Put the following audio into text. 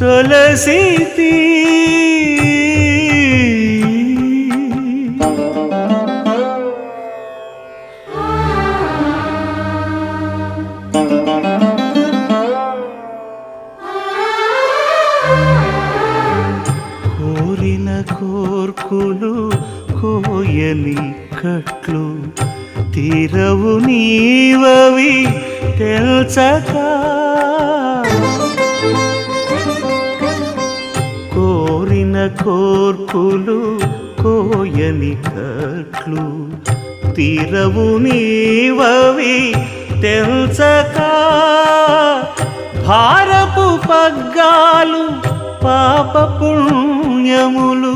సొలసితి. కోరిన కోర్కులు కోయని కట్లు తీరవు నీవవి తెల్చకా. కోర్పులు కోయని కట్లు తీరవు నీవవి తెల్చక. భారపు పగ్గాలు పాప పుణ్యములు